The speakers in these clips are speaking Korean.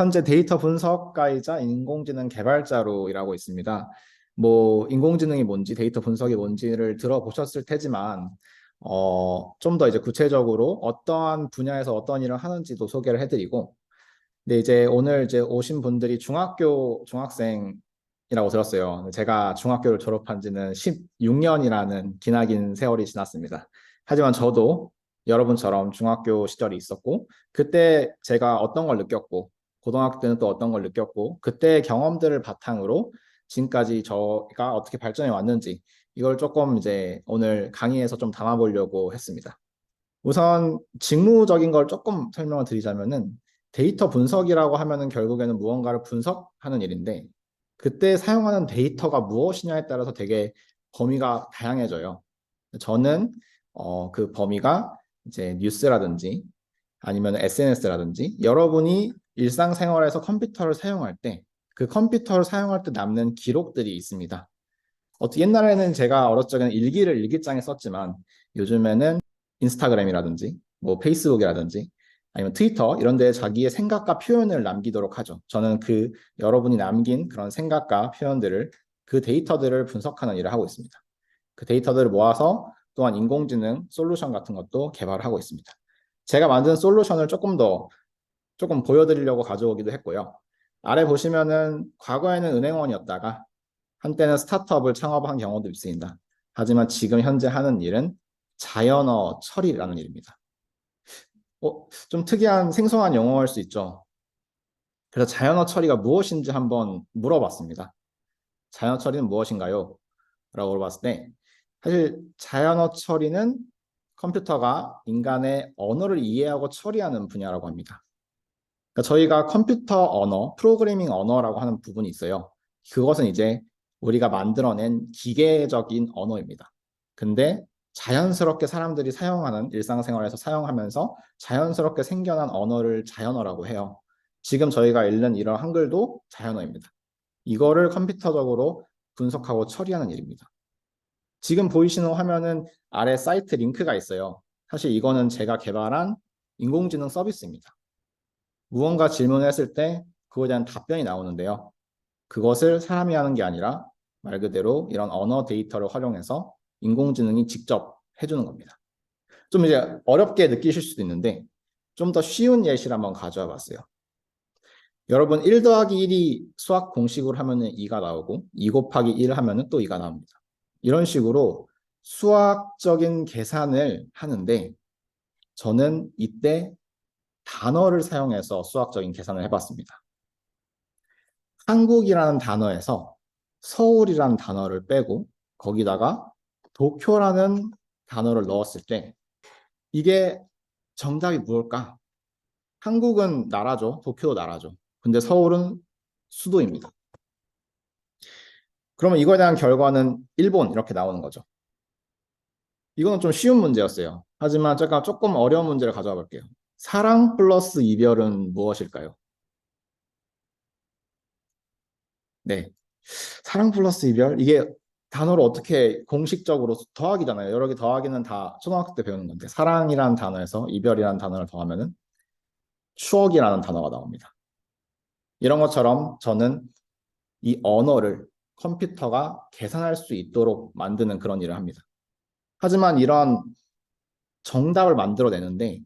현재 데이터 분석가이자 인공지능 개발자로 일하고 있습니다. 뭐 인공지능이 뭔지 데이터 분석이 뭔지를 들어보셨을 테지만 어, 좀 더 이제 구체적으로 어떠한 분야에서 어떤 일을 하는지도 소개를 해드리고 근데 이제 오늘 이제 오신 분들이 중학교 중학생이라고 들었어요. 제가 중학교를 졸업한 지는 16년이라는 기나긴 세월이 지났습니다. 하지만 저도 여러분처럼 중학교 시절이 있었고 그때 제가 어떤 걸 느꼈고 고등학교 때는 또 어떤 걸 느꼈고 그때 경험들을 바탕으로 지금까지 저가 어떻게 발전해 왔는지 이걸 조금 이제 오늘 강의에서 좀 담아보려고 했습니다. 우선 직무적인 걸 조금 설명을 드리자면은 데이터 분석이라고 하면은 결국에는 무언가를 분석하는 일인데 그때 사용하는 데이터가 무엇이냐에 따라서 되게 범위가 다양해져요. 저는 어, 그 범위가 이제 뉴스라든지 아니면 SNS라든지 여러분이 일상생활에서 컴퓨터를 사용할 때 그 컴퓨터를 사용할 때 남는 기록들이 있습니다. 어떻게 옛날에는 제가 어렸을 적에는 일기를 일기장에 썼지만 요즘에는 인스타그램이라든지 뭐 페이스북이라든지 아니면 트위터 이런 데 자기의 생각과 표현을 남기도록 하죠. 저는 그 여러분이 남긴 그런 생각과 표현들을 그 데이터들을 분석하는 일을 하고 있습니다. 그 데이터들을 모아서 또한 인공지능 솔루션 같은 것도 개발을 하고 있습니다. 제가 만든 솔루션을 조금 더 조금 보여드리려고 가져오기도 했고요. 아래 보시면은 과거에는 은행원이었다가 한때는 스타트업을 창업한 경우도 있습니다. 하지만 지금 현재 하는 일은 자연어 처리라는 일입니다. 어, 좀 특이한 생소한 용어일 수 있죠. 그래서 자연어 처리가 무엇인지 한번 물어봤습니다. 자연어 처리는 무엇인가요? 라고 물어봤을 때 사실 자연어 처리는 컴퓨터가 인간의 언어를 이해하고 처리하는 분야라고 합니다. 그러니까 저희가 컴퓨터 언어, 프로그래밍 언어라고 하는 부분이 있어요. 그것은 이제 우리가 만들어낸 기계적인 언어입니다. 근데 자연스럽게 사람들이 사용하는 일상생활에서 사용하면서 자연스럽게 생겨난 언어를 자연어라고 해요. 지금 저희가 읽는 이런 한글도 자연어입니다. 이거를 컴퓨터적으로 분석하고 처리하는 일입니다. 지금 보이시는 화면은 아래 사이트 링크가 있어요. 사실 이거는 제가 개발한 인공지능 서비스입니다. 무언가 질문을 했을 때 그거에 대한 답변이 나오는데요. 그것을 사람이 하는 게 아니라 말 그대로 이런 언어 데이터를 활용해서 인공지능이 직접 해주는 겁니다. 좀 이제 어렵게 느끼실 수도 있는데 좀 더 쉬운 예시를 한번 가져와 봤어요. 여러분 1 더하기 1이 수학 공식으로 하면 은 2가 나오고 2 곱하기 1 하면 은 또 2가 나옵니다. 이런 식으로 수학적인 계산을 하는데 저는 이때 단어를 사용해서 수학적인 계산을 해봤습니다. 한국이라는 단어에서 서울이라는 단어를 빼고 거기다가 도쿄라는 단어를 넣었을 때 이게 정답이 무엇일까? 한국은 나라죠. 도쿄도 나라죠. 근데 서울은 수도입니다. 그러면 이거에 대한 결과는 일본 이렇게 나오는 거죠. 이거는 좀 쉬운 문제였어요. 하지만 제가 조금 어려운 문제를 가져와 볼게요. 사랑 플러스 이별은 무엇일까요? 네. 사랑 플러스 이별? 이게 단어를 어떻게 공식적으로 더하기잖아요. 여러 개 더하기는 다 초등학교 때 배우는 건데 사랑이라는 단어에서 이별이라는 단어를 더하면은 추억이라는 단어가 나옵니다. 이런 것처럼 저는 이 언어를 컴퓨터가 계산할 수 있도록 만드는 그런 일을 합니다. 하지만 이런 정답을 만들어내는데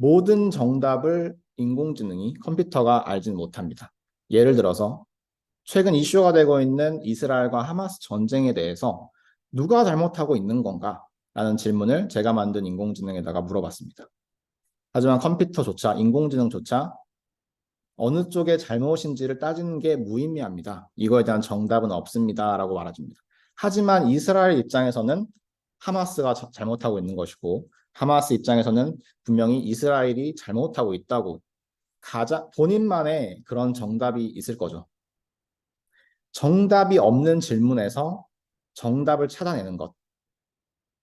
모든 정답을 인공지능이 컴퓨터가 알지는 못합니다. 예를 들어서 최근 이슈가 되고 있는 이스라엘과 하마스 전쟁에 대해서 누가 잘못하고 있는 건가? 라는 질문을 제가 만든 인공지능에다가 물어봤습니다. 하지만 컴퓨터조차, 인공지능조차 어느 쪽의 잘못인지를 따지는 게 무의미합니다. 이거에 대한 정답은 없습니다. 라고 말해줍니다. 하지만 이스라엘 입장에서는 하마스가 자, 잘못하고 있는 것이고 하마스 입장에서는 분명히 이스라엘이 잘못하고 있다고 가자 본인만의 그런 정답이 있을 거죠. 정답이 없는 질문에서 정답을 찾아내는 것.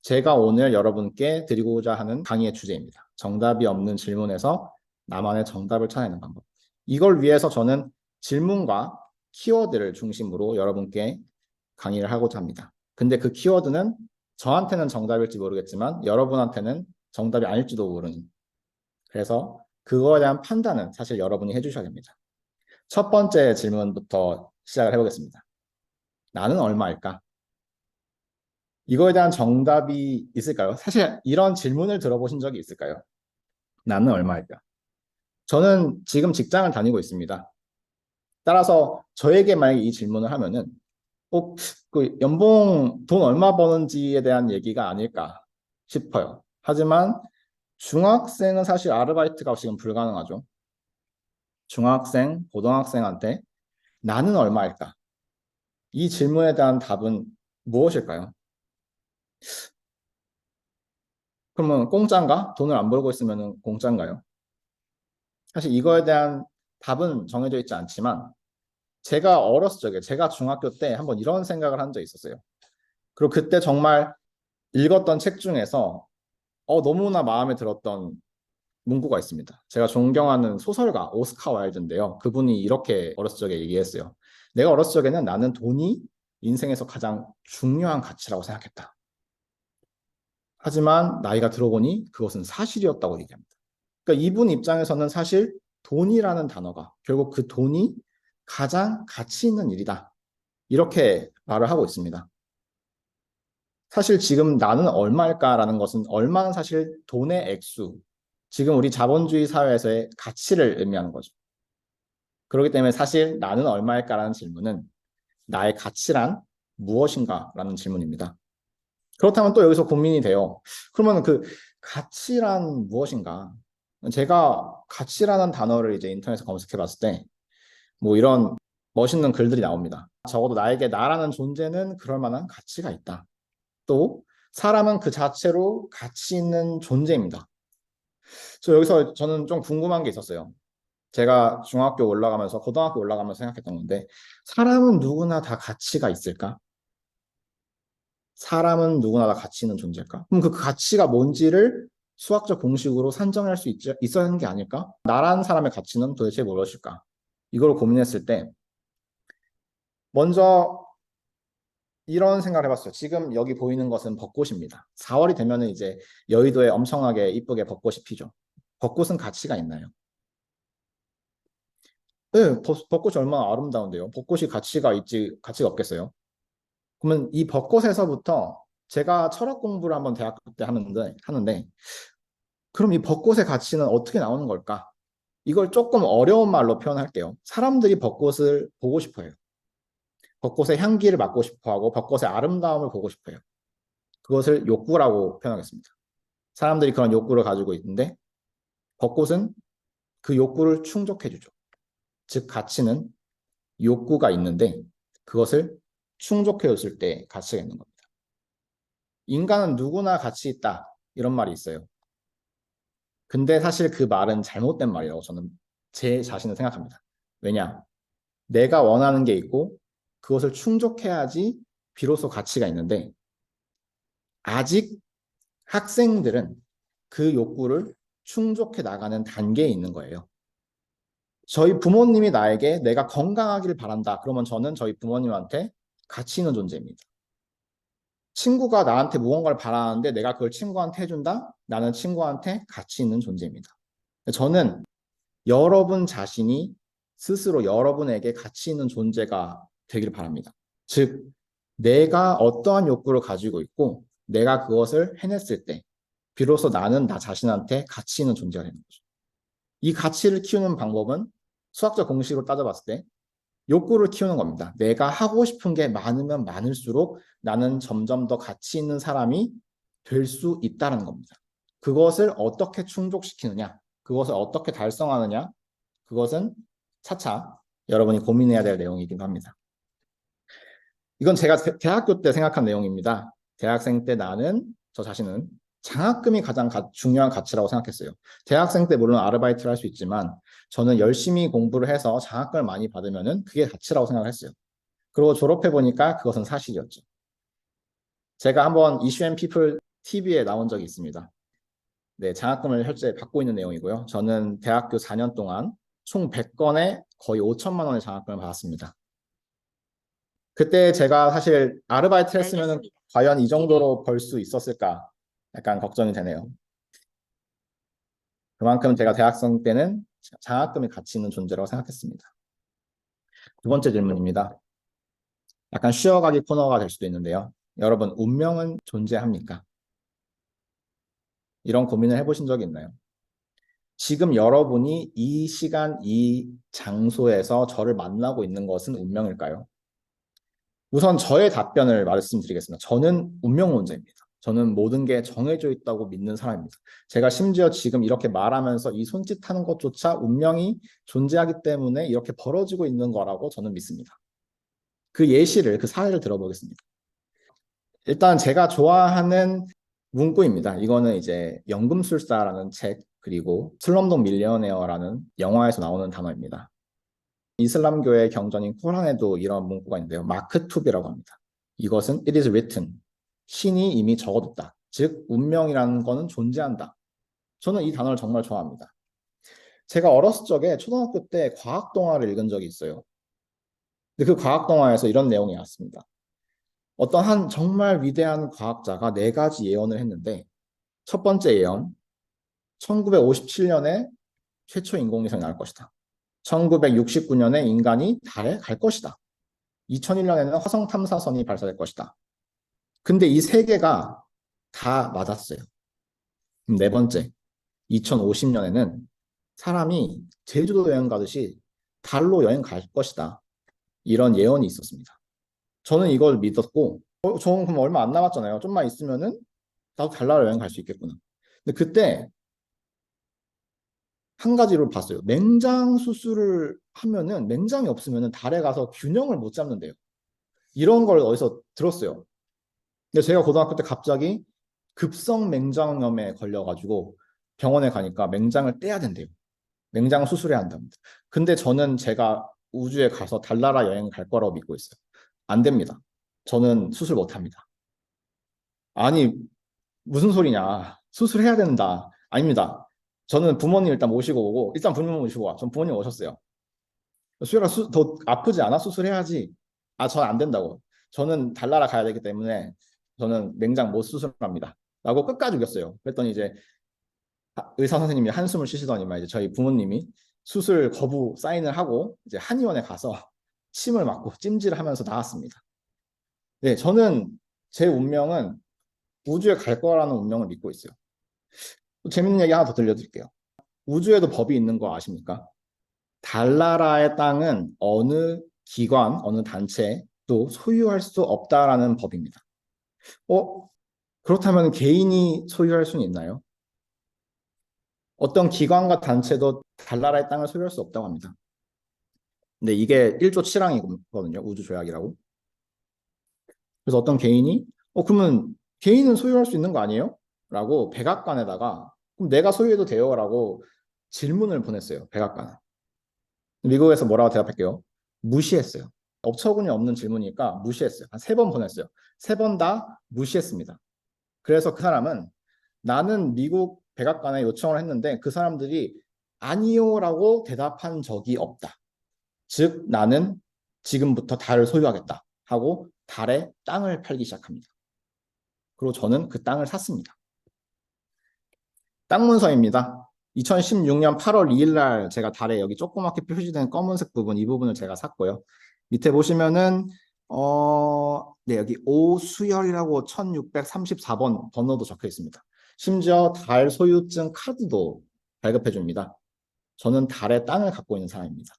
제가 오늘 여러분께 드리고자 하는 강의의 주제입니다. 정답이 없는 질문에서 나만의 정답을 찾아내는 방법. 이걸 위해서 저는 질문과 키워드를 중심으로 여러분께 강의를 하고자 합니다. 근데 그 키워드는 저한테는 정답일지 모르겠지만 여러분한테는 정답이 아닐지도 모르는. 그래서 그거에 대한 판단은 사실 여러분이 해주셔야 됩니다. 첫 번째 질문부터 시작을 해보겠습니다. 나는 얼마일까? 이거에 대한 정답이 있을까요? 사실 이런 질문을 들어보신 적이 있을까요? 나는 얼마일까? 저는 지금 직장을 다니고 있습니다. 따라서 저에게 만약에 이 질문을 하면은 꼭 그 연봉 돈 얼마 버는지에 대한 얘기가 아닐까 싶어요. 하지만 중학생은 사실 아르바이트가 지금 불가능하죠. 중학생, 고등학생한테 나는 얼마일까? 이 질문에 대한 답은 무엇일까요? 그러면 공짜인가? 돈을 안 벌고 있으면 공짜인가요? 사실 이거에 대한 답은 정해져 있지 않지만 제가 어렸을 적에 제가 중학교 때 한번 이런 생각을 한 적이 있었어요. 그리고 그때 정말 읽었던 책 중에서 어, 너무나 마음에 들었던 문구가 있습니다. 제가 존경하는 소설가 오스카 와일드인데요. 그분이 이렇게 어렸을 적에 얘기했어요. 내가 어렸을 적에는 나는 돈이 인생에서 가장 중요한 가치라고 생각했다. 하지만 나이가 들어보니 그것은 사실이었다고 얘기합니다. 그러니까 이분 입장에서는 사실 돈이라는 단어가 결국 그 돈이 가장 가치 있는 일이다. 이렇게 말을 하고 있습니다. 사실 지금 나는 얼마일까라는 것은 얼마는 사실 돈의 액수, 지금 우리 자본주의 사회에서의 가치를 의미하는 거죠. 그렇기 때문에 사실 나는 얼마일까라는 질문은 나의 가치란 무엇인가라는 질문입니다. 그렇다면 또 여기서 고민이 돼요. 그러면 그 가치란 무엇인가? 제가 가치라는 단어를 이제 인터넷에 검색해 봤을 때 뭐 이런 멋있는 글들이 나옵니다. 적어도 나에게 나라는 존재는 그럴 만한 가치가 있다. 또 사람은 그 자체로 가치 있는 존재입니다. 그래서 여기서 저는 좀 궁금한 게 있었어요. 제가 중학교 올라가면서 고등학교 올라가면서 생각했던 건데 사람은 누구나 다 가치가 있을까? 사람은 누구나 다 가치 있는 존재일까? 그럼 그 가치가 뭔지를 수학적 공식으로 산정할 수 있, 있어야 하는 게 아닐까? 나라는 사람의 가치는 도대체 무엇일까? 이걸 고민했을 때 먼저 이런 생각을 해봤어요. 지금 여기 보이는 것은 벚꽃입니다. 4월이 되면은 이제 여의도에 엄청나게 이쁘게 벚꽃이 피죠. 벚꽃은 가치가 있나요? 네, 벚- 벚꽃이 얼마나 아름다운데요. 벚꽃이 가치가 있지, 가치가 없겠어요? 그러면 이 벚꽃에서부터 제가 철학 공부를 한번 대학교 때 하는데, 하는데, 그럼 이 벚꽃의 가치는 어떻게 나오는 걸까? 이걸 조금 어려운 말로 표현할게요. 사람들이 벚꽃을 보고 싶어요. 벚꽃의 향기를 맡고 싶어 하고 벚꽃의 아름다움을 보고 싶어요. 그것을 욕구라고 표현하겠습니다. 사람들이 그런 욕구를 가지고 있는데 벚꽃은 그 욕구를 충족해 주죠. 즉 가치는 욕구가 있는데 그것을 충족해 줬을 때 가치가 있는 겁니다. 인간은 누구나 가치 있다 이런 말이 있어요. 근데 사실 그 말은 잘못된 말이라고 저는 제 자신을 생각합니다. 왜냐? 내가 원하는 게 있고 그것을 충족해야지 비로소 가치가 있는데 아직 학생들은 그 욕구를 충족해 나가는 단계에 있는 거예요. 저희 부모님이 나에게 내가 건강하기를 바란다. 그러면 저는 저희 부모님한테 가치 있는 존재입니다. 친구가 나한테 무언가를 바라는데 내가 그걸 친구한테 해준다? 나는 친구한테 가치 있는 존재입니다. 저는 여러분 자신이 스스로 여러분에게 가치 있는 존재가 되길 바랍니다. 즉, 내가 어떠한 욕구를 가지고 있고 내가 그것을 해냈을 때 비로소 나는 나 자신한테 가치 있는 존재가 되는 거죠. 이 가치를 키우는 방법은 수학적 공식으로 따져봤을 때 욕구를 키우는 겁니다. 내가 하고 싶은 게 많으면 많을수록 나는 점점 더 가치 있는 사람이 될 수 있다는 겁니다. 그것을 어떻게 충족시키느냐, 그것을 어떻게 달성하느냐, 그것은 차차 여러분이 고민해야 될 내용이기도 합니다. 이건 제가 대- 대학교 때 생각한 내용입니다. 대학생 때 나는 저 자신은 장학금이 가장 가- 중요한 가치라고 생각했어요. 대학생 때 물론 아르바이트를 할 수 있지만 저는 열심히 공부를 해서 장학금을 많이 받으면 은 그게 가치라고 생각을 했어요. 그리고 졸업해 보니까 그것은 사실이었죠. 제가 한번 이슈 앤 피플 TV에 나온 적이 있습니다. 네, 장학금을 현재 받고 있는 내용이고요. 저는 대학교 4년 동안 총 100건에 거의 5천만 원의 장학금을 받았습니다. 그때 제가 사실 아르바이트 했으면. 과연 이 정도로 벌 수 있었을까 약간 걱정이 되네요. 그만큼 제가 대학생 때는 장학금이 가치 있는 존재라고 생각했습니다. 두 번째 질문입니다. 약간 쉬어가기 코너가 될 수도 있는데요. 여러분, 운명은 존재합니까? 이런 고민을 해보신 적이 있나요? 지금 여러분이 이 시간, 이 장소에서 저를 만나고 있는 것은 운명일까요? 우선 저의 답변을 말씀드리겠습니다. 저는 운명론자입니다. 저는 모든 게 정해져 있다고 믿는 사람입니다. 제가 심지어 지금 이렇게 말하면서 이 손짓하는 것조차 운명이 존재하기 때문에 이렇게 벌어지고 있는 거라고 저는 믿습니다. 그 예시를, 그 사례를 들어보겠습니다. 일단 제가 좋아하는 문구입니다. 이거는 이제 연금술사라는 책 그리고 슬럼독 밀리어네어라는 영화에서 나오는 단어입니다. 이슬람교의 경전인 코란에도 이런 문구가 있는데요. 마크투비라고 합니다. 이것은 it is written. 신이 이미 적어뒀다. 즉 운명이라는 거는 존재한다. 저는 이 단어를 정말 좋아합니다. 제가 어렸을 적에 초등학교 때 과학 동화를 읽은 적이 있어요. 근데 그 과학 동화에서 이런 내용이 나왔습니다. 어떤 한 정말 위대한 과학자가 네 가지 예언을 했는데 첫 번째 예언 1957년에 최초 인공위성이 나올 것이다. 1969년에 인간이 달에 갈 것이다. 2001년에는 화성 탐사선이 발사될 것이다. 근데 이 세 개가 다 맞았어요. 네 번째, 2050년에는 사람이 제주도 여행 가듯이 달로 여행 갈 것이다. 이런 예언이 있었습니다. 저는 이걸 믿었고, 어, 저는 그럼 얼마 안 남았잖아요. 좀만 있으면은 나도 달나라 여행 갈 수 있겠구나. 근데 그때 한 가지를 봤어요. 맹장 수술을 하면은 맹장이 없으면은 달에 가서 균형을 못 잡는데요. 이런 걸 어디서 들었어요. 근데 제가 고등학교 때 갑자기 급성 맹장염에 걸려가지고 병원에 가니까 맹장을 떼야 된대요. 맹장 수술해야 한답니다. 근데 저는 제가 우주에 가서 달나라 여행 갈 거라고 믿고 있어요. 안 됩니다. 저는 수술 못 합니다. 아니, 무슨 소리냐. 수술해야 된다. 아닙니다. 저는 부모님 일단 모시고 오고, 일단 부모님 모시고 와. 전 부모님 오셨어요. 수혈아, 수, 더 아프지 않아? 수술해야지. 아, 전 안 된다고. 저는 달나라 가야 되기 때문에 저는 맹장 못 수술합니다. 라고 끝까지 우겼어요. 그랬더니 이제 의사 선생님이 한숨을 쉬시더니만 이제 저희 부모님이 수술 거부 사인을 하고 이제 한의원에 가서 침을 맞고 찜질을 하면서 나왔습니다. 네, 저는 제 운명은 우주에 갈 거라는 운명을 믿고 있어요. 또 재밌는 얘기 하나 더 들려드릴게요. 우주에도 법이 있는 거 아십니까? 달나라의 땅은 어느 기관, 어느 단체도 소유할 수 없다라는 법입니다. 어? 그렇다면 개인이 소유할 수는 있나요? 어떤 기관과 단체도 달나라의 땅을 소유할 수 없다고 합니다. 근데 이게 1조 7항이거든요. 우주조약이라고. 그래서 어떤 개인이 어 그러면 개인은 소유할 수 있는 거 아니에요? 라고 백악관에다가 그럼 내가 소유해도 돼요? 라고 질문을 보냈어요. 백악관. 미국에서 뭐라고 대답할게요? 무시했어요. 업처군이 없는 질문이니까 무시했어요. 한 세 번 보냈어요. 세 번 다 무시했습니다. 그래서 그 사람은 나는 미국 백악관에 요청을 했는데 그 사람들이 아니요라고 대답한 적이 없다. 즉 나는 지금부터 달을 소유하겠다 하고 달에 땅을 팔기 시작합니다. 그리고 저는 그 땅을 샀습니다. 땅 문서입니다. 2016년 8월 2일 날 제가 달에 여기 조그맣게 표시된 검은색 부분 이 부분을 제가 샀고요. 밑에 보시면은 어, 네, 여기 오수열이라고 1634번 번호도 적혀 있습니다. 심지어 달 소유증 카드도 발급해 줍니다. 저는 달의 땅을 갖고 있는 사람입니다.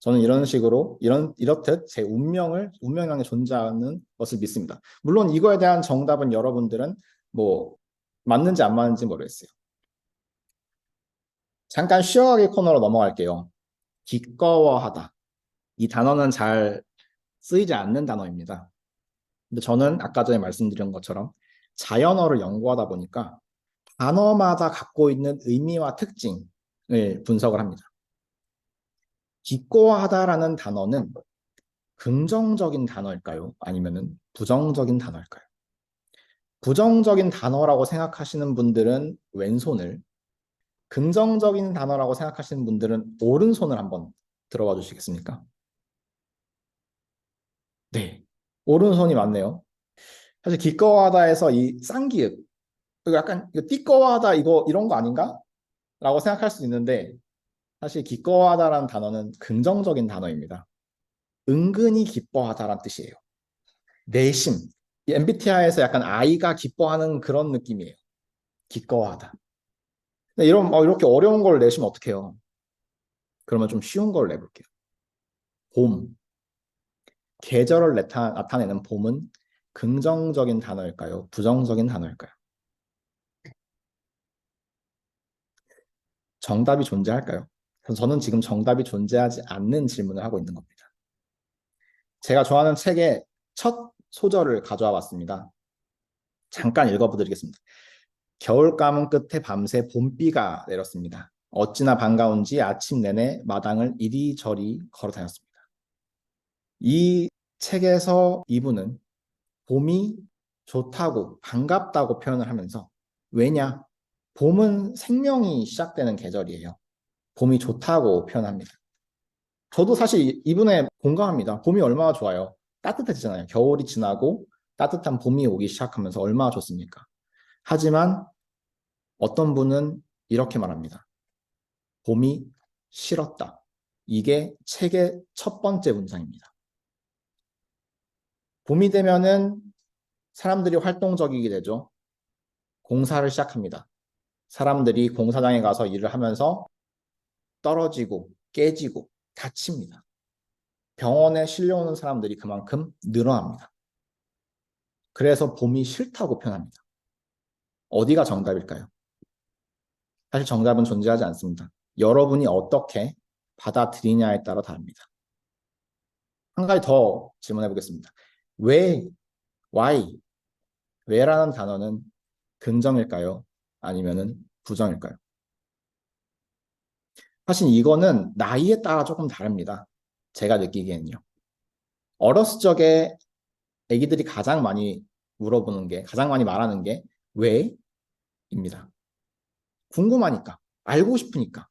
저는 이런 식으로 이런 이렇듯 제 운명을 운명이라는 게 존재하는 것을 믿습니다. 물론 이거에 대한 정답은 여러분들은 뭐 맞는지 안 맞는지 모르겠어요. 잠깐 쉬어가기 코너로 넘어갈게요. 기꺼워하다. 이 단어는 잘 쓰이지 않는 단어입니다. 근데 저는 아까 전에 말씀드린 것처럼 자연어를 연구하다 보니까 단어마다 갖고 있는 의미와 특징을 분석을 합니다. 기꺼워하다라는 단어는 긍정적인 단어일까요? 아니면 부정적인 단어일까요? 부정적인 단어라고 생각하시는 분들은 왼손을, 긍정적인 단어라고 생각하시는 분들은 오른손을 한번 들어봐 주시겠습니까? 네, 오른손이 맞네요. 사실 기꺼워하다에서 이 쌍기읍, 약간 이거 띠꺼워하다 이거 이런 거 아닌가? 라고 생각할 수 있는데 사실 기꺼워하다라는 단어는 긍정적인 단어입니다. 은근히 기뻐하다라는 뜻이에요. 내심. 이 MBTI에서 약간 아이가 기뻐하는 그런 느낌이에요. 기꺼워하다. 근데 이런 어, 이렇게 어려운 걸 내시면 어떡해요? 그러면 좀 쉬운 걸 내볼게요. 봄. 계절을 나타, 나타내는 봄은 긍정적인 단어일까요? 부정적인 단어일까요? 정답이 존재할까요? 저는 지금 정답이 존재하지 않는 질문을 하고 있는 겁니다. 제가 좋아하는 책의 첫 소절을 가져와 봤습니다. 잠깐 읽어보드리겠습니다. 겨울 가문 끝에 밤새 봄비가 내렸습니다. 어찌나 반가운지 아침 내내 마당을 이리저리 걸어 다녔습니다. 이 책에서 이분은 봄이 좋다고 반갑다고 표현을 하면서 왜냐? 봄은 생명이 시작되는 계절이에요. 봄이 좋다고 표현합니다. 저도 사실 이분에 공감합니다. 봄이 얼마나 좋아요. 따뜻해지잖아요. 겨울이 지나고 따뜻한 봄이 오기 시작하면서 얼마나 좋습니까? 하지만 어떤 분은 이렇게 말합니다. 봄이 싫었다. 이게 책의 첫 번째 문장입니다. 봄이 되면은 사람들이 활동적이게 되죠. 공사를 시작합니다. 사람들이 공사장에 가서 일을 하면서 떨어지고 깨지고 다칩니다. 병원에 실려오는 사람들이 그만큼 늘어납니다. 그래서 봄이 싫다고 표현합니다. 어디가 정답일까요? 사실 정답은 존재하지 않습니다. 여러분이 어떻게 받아들이냐에 따라 다릅니다. 한 가지 더 질문해 보겠습니다. 왜, why, 왜라는 단어는 긍정일까요? 아니면은 부정일까요? 사실 이거는 나이에 따라 조금 다릅니다. 제가 느끼기에는요. 어렸을 적에 아기들이 가장 많이 물어보는 게, 가장 많이 말하는 게 왜 입니다. 궁금하니까, 알고 싶으니까.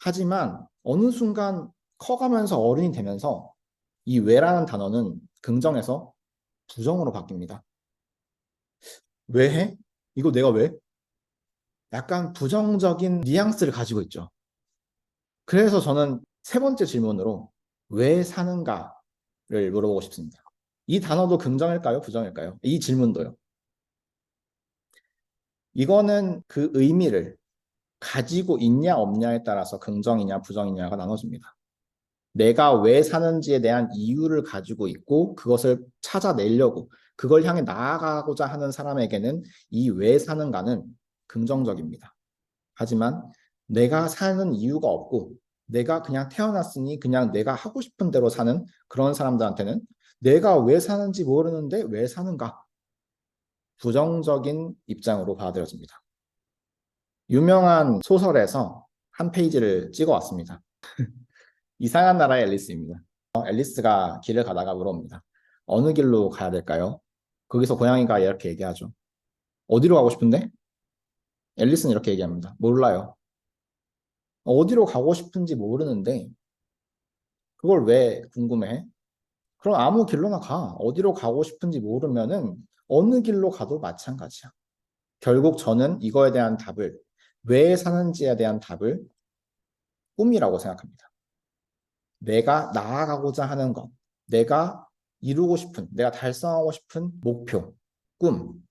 하지만 어느 순간 커가면서 어른이 되면서 이 왜라는 단어는 긍정에서 부정으로 바뀝니다. 왜 해? 이거 내가 왜? 약간 부정적인 뉘앙스를 가지고 있죠. 그래서 저는 세 번째 질문으로 왜 사는가를 물어보고 싶습니다. 이 단어도 긍정일까요? 부정일까요? 이 질문도요. 이거는 그 의미를 가지고 있냐 없냐에 따라서 긍정이냐 부정이냐가 나눠집니다. 내가 왜 사는지에 대한 이유를 가지고 있고 그것을 찾아내려고 그걸 향해 나아가고자 하는 사람에게는 이 왜 사는가는 긍정적입니다. 하지만 내가 사는 이유가 없고 내가 그냥 태어났으니 그냥 내가 하고 싶은 대로 사는 그런 사람들한테는 내가 왜 사는지 모르는데 왜 사는가? 부정적인 입장으로 받아들여집니다. 유명한 소설에서 한 페이지를 찍어 왔습니다. 이상한 나라의 앨리스입니다. 앨리스가 길을 가다가 물어봅니다. 어느 길로 가야 될까요? 거기서 고양이가 이렇게 얘기하죠. 어디로 가고 싶은데? 앨리스는 이렇게 얘기합니다. 몰라요. 어디로 가고 싶은지 모르는데 그걸 왜 궁금해? 그럼 아무 길로나 가. 어디로 가고 싶은지 모르면은 어느 길로 가도 마찬가지야. 결국 저는 이거에 대한 답을 왜 사는지에 대한 답을 꿈이라고 생각합니다. 내가 나아가고자 하는 것, 내가 이루고 싶은, 내가 달성하고 싶은 목표, 꿈.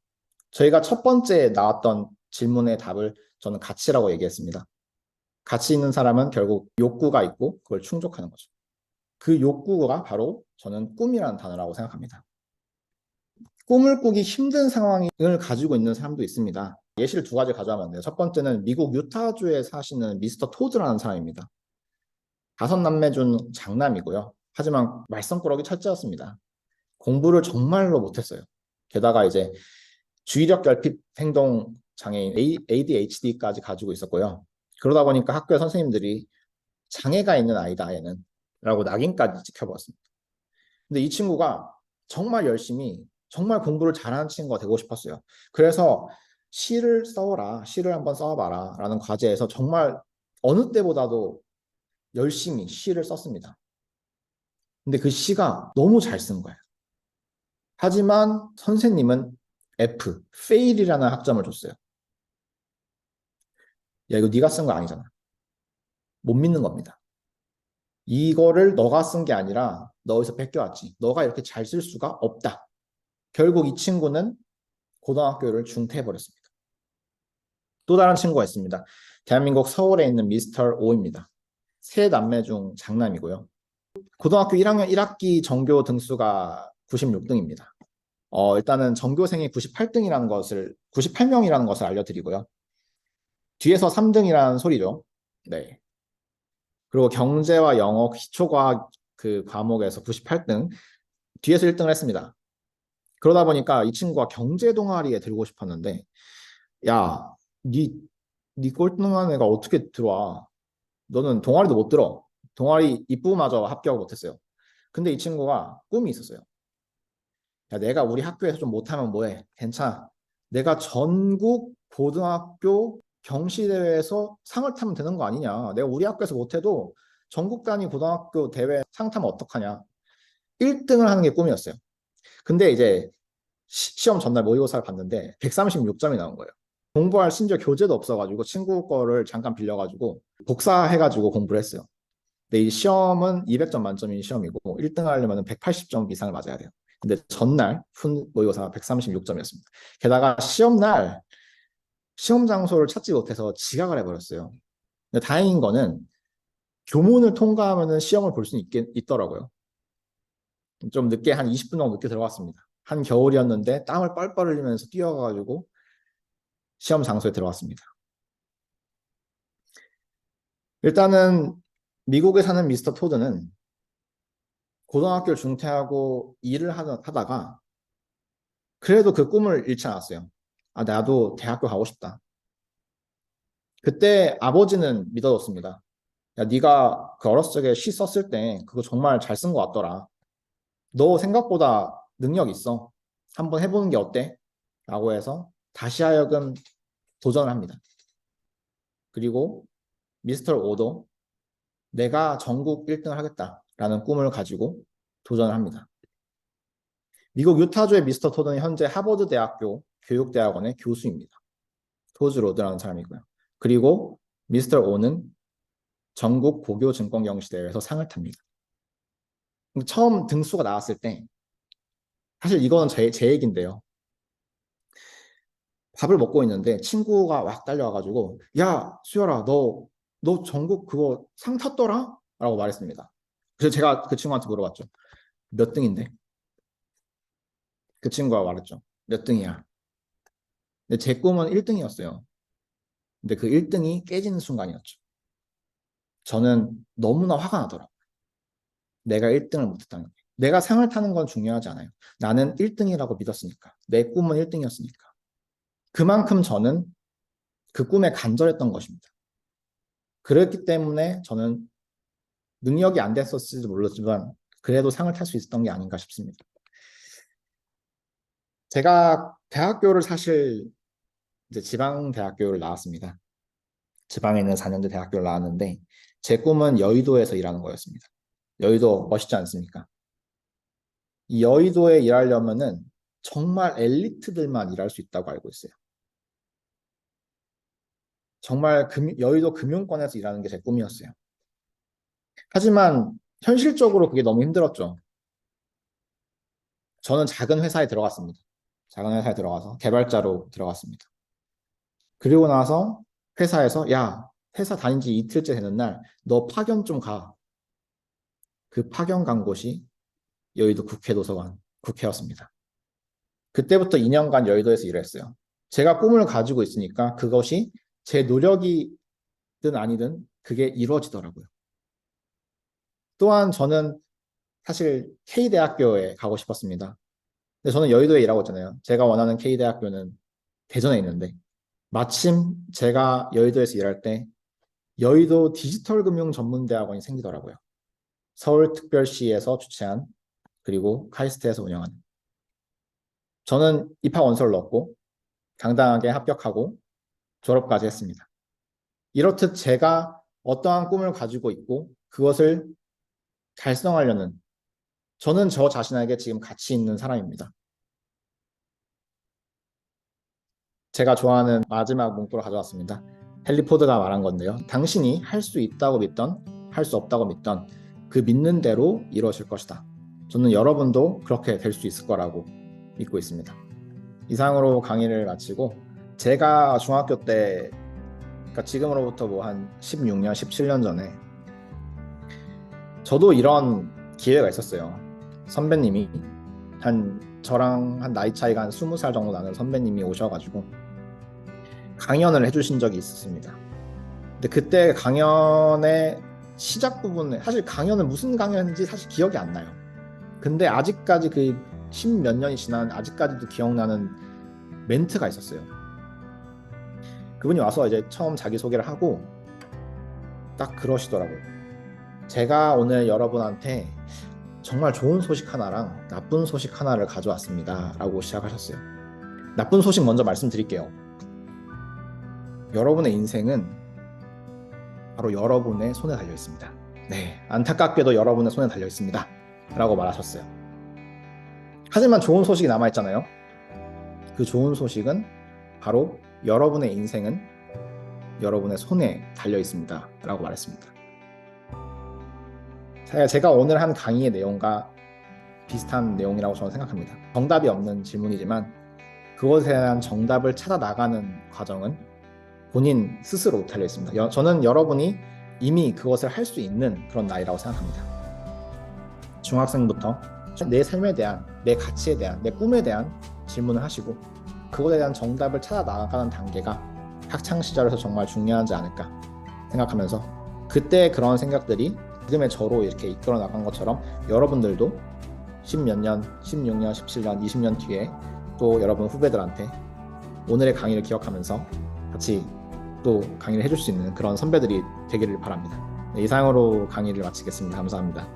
저희가 첫 번째 나왔던 질문의 답을 저는 가치라고 얘기했습니다. 가치 있는 사람은 결국 욕구가 있고 그걸 충족하는 거죠. 그 욕구가 바로 저는 꿈이라는 단어라고 생각합니다. 꿈을 꾸기 힘든 상황을 가지고 있는 사람도 있습니다. 예시를 두 가지 가져가면 돼요. 첫 번째는 미국 유타주에 사시는 미스터 토드라는 사람입니다. 다섯 남매 중 장남이고요. 하지만 말썽꾸러기 철저였습니다. 공부를 정말로 못했어요. 게다가 이제 주의력 결핍 행동 장애인 ADHD까지 가지고 있었고요. 그러다 보니까 학교의 선생님들이 장애가 있는 아이다 얘는 라고 낙인까지 지켜보았습니다. 근데 이 친구가 정말 열심히 정말 공부를 잘하는 친구가 되고 싶었어요. 그래서 시를 써라, 시를 한번 써봐라 라는 과제에서 정말 어느 때보다도 열심히 시를 썼습니다. 근데 그 시가 너무 잘 쓴 거예요. 하지만 선생님은 F, fail이라는 학점을 줬어요. 야 이거 네가 쓴 거 아니잖아. 못 믿는 겁니다. 이거를 너가 쓴 게 아니라 너 어디서 뺏겨왔지. 너가 이렇게 잘 쓸 수가 없다. 결국 이 친구는 고등학교를 중퇴해버렸습니다. 또 다른 친구가 있습니다. 대한민국 서울에 있는 미스터 오입니다. 세 남매 중 장남이고요. 고등학교 1학년 1학기 전교 등수가 96등입니다. 어, 일단은 전교생이 98등이라는 것을 98명이라는 것을 알려드리고요. 뒤에서 3등이라는 소리죠. 네. 그리고 경제와 영어, 기초과학 그 과목에서 98등, 뒤에서 1등을 했습니다. 그러다 보니까 이 친구가 경제 동아리에 들고 싶었는데, 야, 니, 니 꼴등한 애가 어떻게 들어와? 너는 동아리도 못 들어. 동아리 입부마저 합격을 못했어요. 근데 이 친구가 꿈이 있었어요. 야, 내가 우리 학교에서 좀 못하면 뭐해? 괜찮아. 내가 전국 고등학교 경시대회에서 상을 타면 되는 거 아니냐. 내가 우리 학교에서 못해도 전국 단위 고등학교 대회 상 타면 어떡하냐. 1등을 하는 게 꿈이었어요. 근데 이제 시, 험 전날 모의고사를 봤는데 136점이 나온 거예요. 공부할 심지어 교재도 없어가지고 친구 거를 잠깐 빌려가지고 복사해가지고 공부를 했어요. 근데 이 시험은 200점 만점인 시험이고 1등 하려면 180점 이상을 맞아야 돼요. 근데 전날 푼 모의고사가 136점이었습니다. 게다가 시험날 시험 장소를 찾지 못해서 지각을 해버렸어요. 근데 다행인 거는 교문을 통과하면 시험을 볼 수 있더라고요. 좀 늦게 한 20분 정도 늦게 들어갔습니다. 한 겨울이었는데 땀을 뻘뻘 흘리면서 뛰어가가지고 시험 장소에 들어갔습니다. 일단은 미국에 사는 미스터 토드는 고등학교를 중퇴하고 일을 하다가 그래도 그 꿈을 잃지 않았어요. 아, 나도 대학교 가고 싶다. 그때 아버지는 믿어줬습니다. 야, 네가 그 어렸을 적에 시 썼을 때 그거 정말 잘 쓴 것 같더라. 너 생각보다 능력 있어. 한번 해보는 게 어때? 라고 해서 다시 하여금 도전을 합니다. 그리고 미스터 오도 내가 전국 1등을 하겠다라는 꿈을 가지고 도전을 합니다. 미국 유타주의 미스터 토드는 현재 하버드 대학교 교육대학원의 교수입니다. 토즈 로드라는 사람이고요. 그리고 미스터 오는 전국 고교 증권 경시대회에서 상을 탑니다. 처음 등수가 나왔을 때 사실 이거는 제, 제 얘기인데요. 밥을 먹고 있는데 친구가 막 달려와가지고 야 수열아 너 너 전국 그거 상 탔더라? 라고 말했습니다. 그래서 제가 그 친구한테 물어봤죠. 몇 등인데? 그 친구가 말했죠. 몇 등이야? 근데 제 꿈은 1등이었어요. 근데 그 1등이 깨지는 순간이었죠. 저는 너무나 화가 나더라고요. 내가 1등을 못했다는 게. 내가 상을 타는 건 중요하지 않아요. 나는 1등이라고 믿었으니까. 내 꿈은 1등이었으니까. 그만큼 저는 그 꿈에 간절했던 것입니다. 그렇기 때문에 저는 능력이 안 됐었을지 몰랐지만 그래도 상을 탈 수 있었던 게 아닌가 싶습니다. 제가 대학교를 사실 이제 지방 대학교를 나왔습니다. 지방에 있는 4년제 대학교를 나왔는데 제 꿈은 여의도에서 일하는 거였습니다. 여의도 멋있지 않습니까? 이 여의도에 일하려면은 정말 엘리트들만 일할 수 있다고 알고 있어요. 정말 금, 여의도 금융권에서 일하는 게 제 꿈이었어요. 하지만 현실적으로 그게 너무 힘들었죠. 저는 작은 회사에 들어갔습니다. 작은 회사에 들어가서 개발자로 들어갔습니다. 그리고 나서 회사에서 야 회사 다닌 지 이틀째 되는 날 너 파견 좀 가. 그 파견 간 곳이 여의도 국회 도서관 국회였습니다. 그때부터 2년간 여의도에서 일했어요. 제가 꿈을 가지고 있으니까 그것이 제 노력이든 아니든 그게 이루어지더라고요. 또한 저는 사실 K대학교에 가고 싶었습니다. 근데 저는 여의도에 일하고 있잖아요. 제가 원하는 K대학교는 대전에 있는데 마침 제가 여의도에서 일할 때 여의도 디지털 금융 전문 대학원이 생기더라고요. 서울특별시에서 주최한 그리고 카이스트에서 운영하는 저는 입학 원서를 넣었고 당당하게 합격하고 졸업까지 했습니다. 이렇듯 제가 어떠한 꿈을 가지고 있고 그것을 달성하려는 저는 저 자신에게 지금 가치 있는 사람입니다. 제가 좋아하는 마지막 문구를 가져왔습니다. 헨리 포드가 말한 건데요. 당신이 할 수 있다고 믿던 할 수 없다고 믿던 그 믿는 대로 이루어질 것이다. 저는 여러분도 그렇게 될 수 있을 거라고 믿고 있습니다. 이상으로 강의를 마치고 제가 중학교 때 그러니까 지금으로부터 뭐 한 16년, 17년 전에 저도 이런 기회가 있었어요. 선배님이 한 저랑 한 나이 차이가 한 20살 정도 나는 선배님이 오셔가지고 강연을 해주신 적이 있었습니다. 근데 그때 강연의 시작 부분에 사실 강연은 무슨 강연인지 사실 기억이 안 나요. 근데 아직까지 그 십 몇 년이 지난 아직까지도 기억나는 멘트가 있었어요. 그분이 와서 이제 처음 자기 소개를 하고 딱 그러시더라고요. 제가 오늘 여러분한테 정말 좋은 소식 하나랑 나쁜 소식 하나를 가져왔습니다. 라고 시작하셨어요. 나쁜 소식 먼저 말씀드릴게요. 여러분의 인생은 바로 여러분의 손에 달려 있습니다. 네, 안타깝게도 여러분의 손에 달려 있습니다. 라고 말하셨어요. 하지만 좋은 소식이 남아있잖아요. 그 좋은 소식은 바로 여러분의 인생은 여러분의 손에 달려 있습니다. 라고 말했습니다. 제가 오늘 한 강의의 내용과 비슷한 내용이라고 저는 생각합니다. 정답이 없는 질문이지만 그것에 대한 정답을 찾아 나가는 과정은 본인 스스로 달려 있습니다. 여- 저는 여러분이 이미 그것을 할 수 있는 그런 나이라고 생각합니다. 중학생부터 내 삶에 대한, 내 가치에 대한, 내 꿈에 대한 질문을 하시고 그것에 대한 정답을 찾아 나가는 단계가 학창 시절에서 정말 중요하지 않을까 생각하면서 그때 그런 생각들이 지금의 저로 이렇게 이끌어 나간 것처럼 여러분들도 10몇 년, 16년, 17년, 20년 뒤에 또 여러분 후배들한테 오늘의 강의를 기억하면서 같이 또 강의를 해줄 수 있는 그런 선배들이 되기를 바랍니다. 네, 이상으로 강의를 마치겠습니다. 감사합니다.